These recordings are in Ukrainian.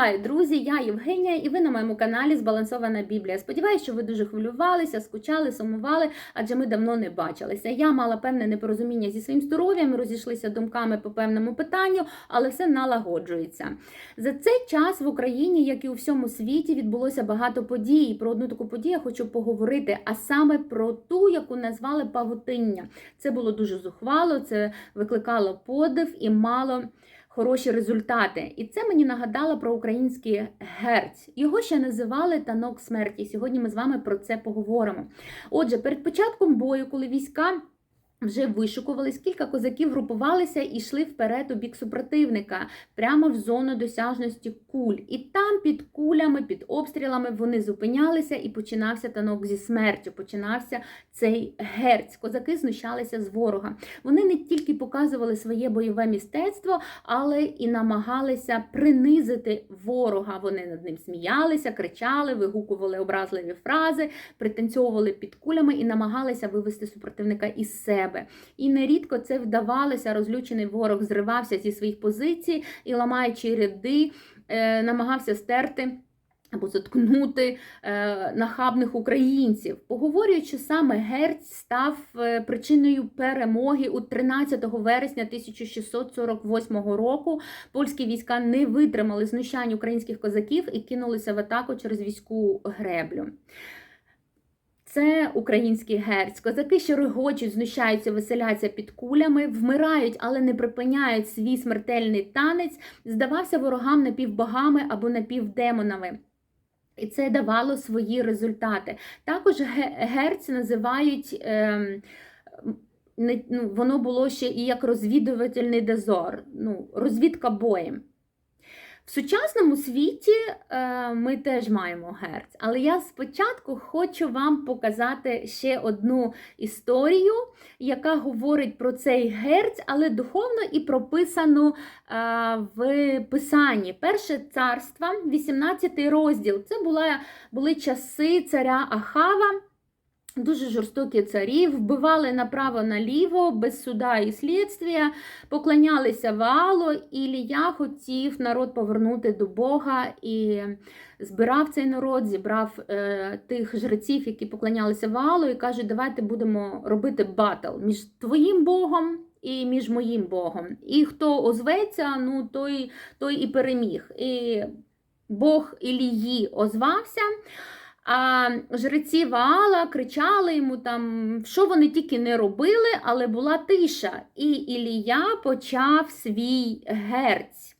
Вітаю, друзі! Я Євгенія, і ви на моєму каналі Збалансована Біблія. Сподіваюся, що ви дуже хвилювалися, скучали, сумували, адже ми давно не бачилися. Я мала певне непорозуміння зі своїм здоров'ям, розійшлися думками по певному питанню, але все налагоджується. За цей час в Україні, як і у всьому світі, відбулося багато подій. Про одну таку подію я хочу поговорити, а саме про ту, яку назвали павутиння. Це було дуже зухвало, це викликало подив і мало хороші результати. І це мені нагадало про український герць. Його ще називали танок смерті. Сьогодні ми з вами про це поговоримо. Отже, перед початком бою, коли війська. Вже вишукувались, кілька козаків групувалися і йшли вперед у бік супротивника, прямо в зону досяжності куль. І там під кулями, під обстрілами вони зупинялися і починався танок зі смертю. Починався цей герць. Козаки знущалися з ворога. Вони не тільки показували своє бойове мистецтво, але і намагалися принизити ворога. Вони над ним сміялися, кричали, вигукували образливі фрази, пританцьовували під кулями і намагалися вивести супротивника із себе. І нерідко це вдавалося, розлючений ворог зривався зі своїх позицій і, ламаючи ряди, е, намагався стерти. Або заткнути е, нахабних українців, поговорюючи саме герць став е, причиною перемоги у 13 вересня 1648 року. Польські війська не витримали знущань українських козаків і кинулися в атаку через військову греблю. Це український герць. Козаки, що регочуть, знущаються, веселяться під кулями, вмирають, але не припиняють свій смертельний танець, здавався ворогам напівбогами або напівдемонами. І це давало свої результати. Також герць називають. Е, не, ну, Воно було ще і як розвідувальний дозор, ну, розвідка боєм. В сучасному світі е, ми теж маємо герць, але я спочатку хочу вам показати ще одну історію, яка говорить про цей герць, але духовно і прописану е, в Писанні. Перше царство, 18 розділ. Це були часи царя Ахава. Дуже жорстокі царі, вбивали направо-наліво, без суда і слідствія, поклонялися Ваалу, і Ілія хотів народ повернути до Бога і збирав цей народ, зібрав е, тих жреців, які поклонялися Ваалу, і каже, давайте будемо робити батл між твоїм Богом і між моїм Богом. І хто озветься, ну той, той і переміг. І Бог Ілії озвався. А жреці Ваала кричали йому там, що вони тільки не робили, але була тиша. І Ілія почав свій герць.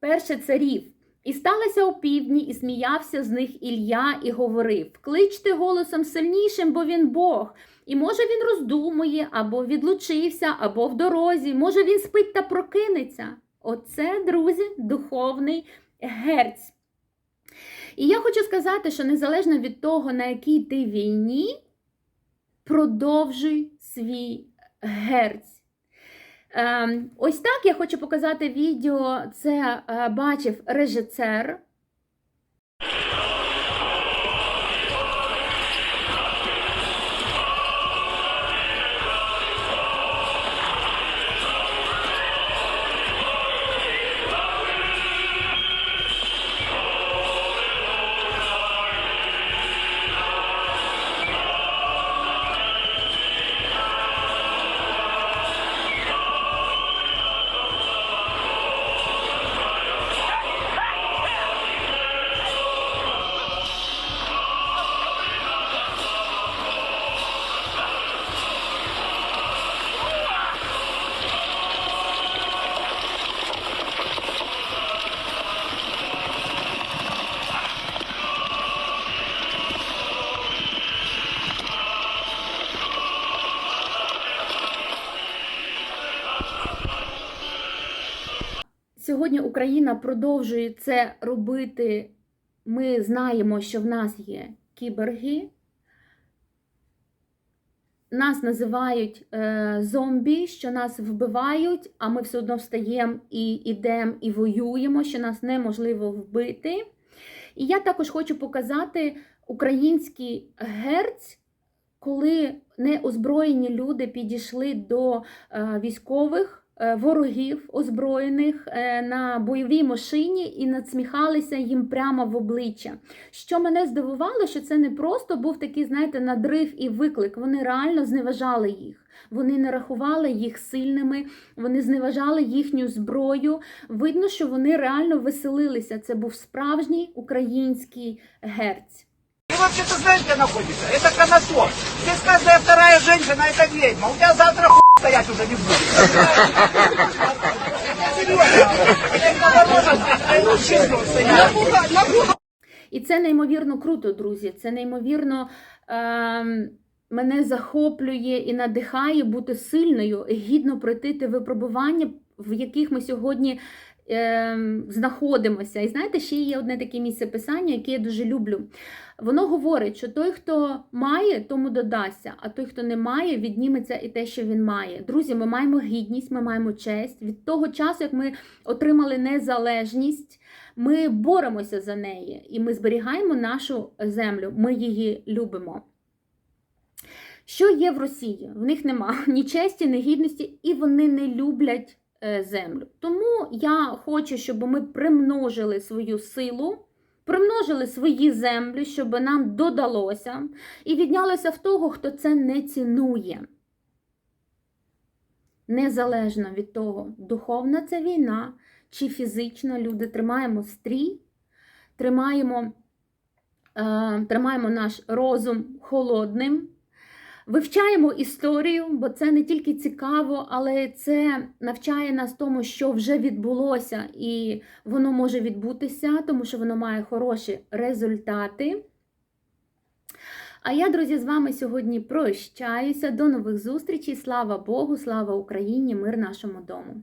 Перше царів. І сталося у півдні, і сміявся з них Ілля і говорив: Кличте голосом сильнішим, бо він Бог. І може він роздумує, або відлучився, або в дорозі, може він спить та прокинеться. Оце, друзі, духовний герць. І я хочу сказати, що незалежно від того, на якій ти війні, продовжуй свій герць. Ем, ось так я хочу показати відео. Це е, бачив режисер. Сьогодні Україна продовжує це робити. Ми знаємо, що в нас є кіберги. Нас називають е, зомбі, що нас вбивають, а ми все одно встаємо і йдемо і воюємо, що нас неможливо вбити. І я також хочу показати український герць, коли неозброєні люди підійшли до е, військових ворогів озброєних е, на бойовій машині і надсміхалися їм прямо в обличчя. Що мене здивувало, що це не просто був такий, знаєте, надрив і виклик. Вони реально зневажали їх. Вони не рахували їх сильними, вони зневажали їхню зброю. Видно, що вони реально веселилися. Це був справжній український герць. Ты вообще-то знаешь, где находишься? Это Конотоп. Здесь каждая вторая женщина это ведьма. У тебя завтра хуй стоять уже не стоять. І це неймовірно круто, друзі. Це неймовірно е, мене захоплює і надихає бути сильною, гідно пройти те випробування, в яких ми сьогодні знаходимося. І знаєте, ще є одне таке місце писання, яке я дуже люблю. Воно говорить, що той, хто має, тому додасться, а той, хто не має, відніметься і те, що він має. Друзі, ми маємо гідність, ми маємо честь. Від того часу, як ми отримали незалежність, ми боремося за неї і ми зберігаємо нашу землю, ми її любимо. Що є в Росії? В них нема ні честі, ні гідності, і вони не люблять землю. Тому я хочу, щоб ми примножили свою силу, примножили свої землі, щоб нам додалося, і віднялося в того, хто це не цінує. Незалежно від того, духовна це війна чи фізично, люди тримаємо стрій, тримаємо, е, тримаємо наш розум холодним. Вивчаємо історію, бо це не тільки цікаво, але це навчає нас тому, що вже відбулося, і воно може відбутися, тому що воно має хороші результати. А я, друзі, з вами сьогодні прощаюся. До нових зустрічей. Слава Богу, слава Україні, мир нашому дому.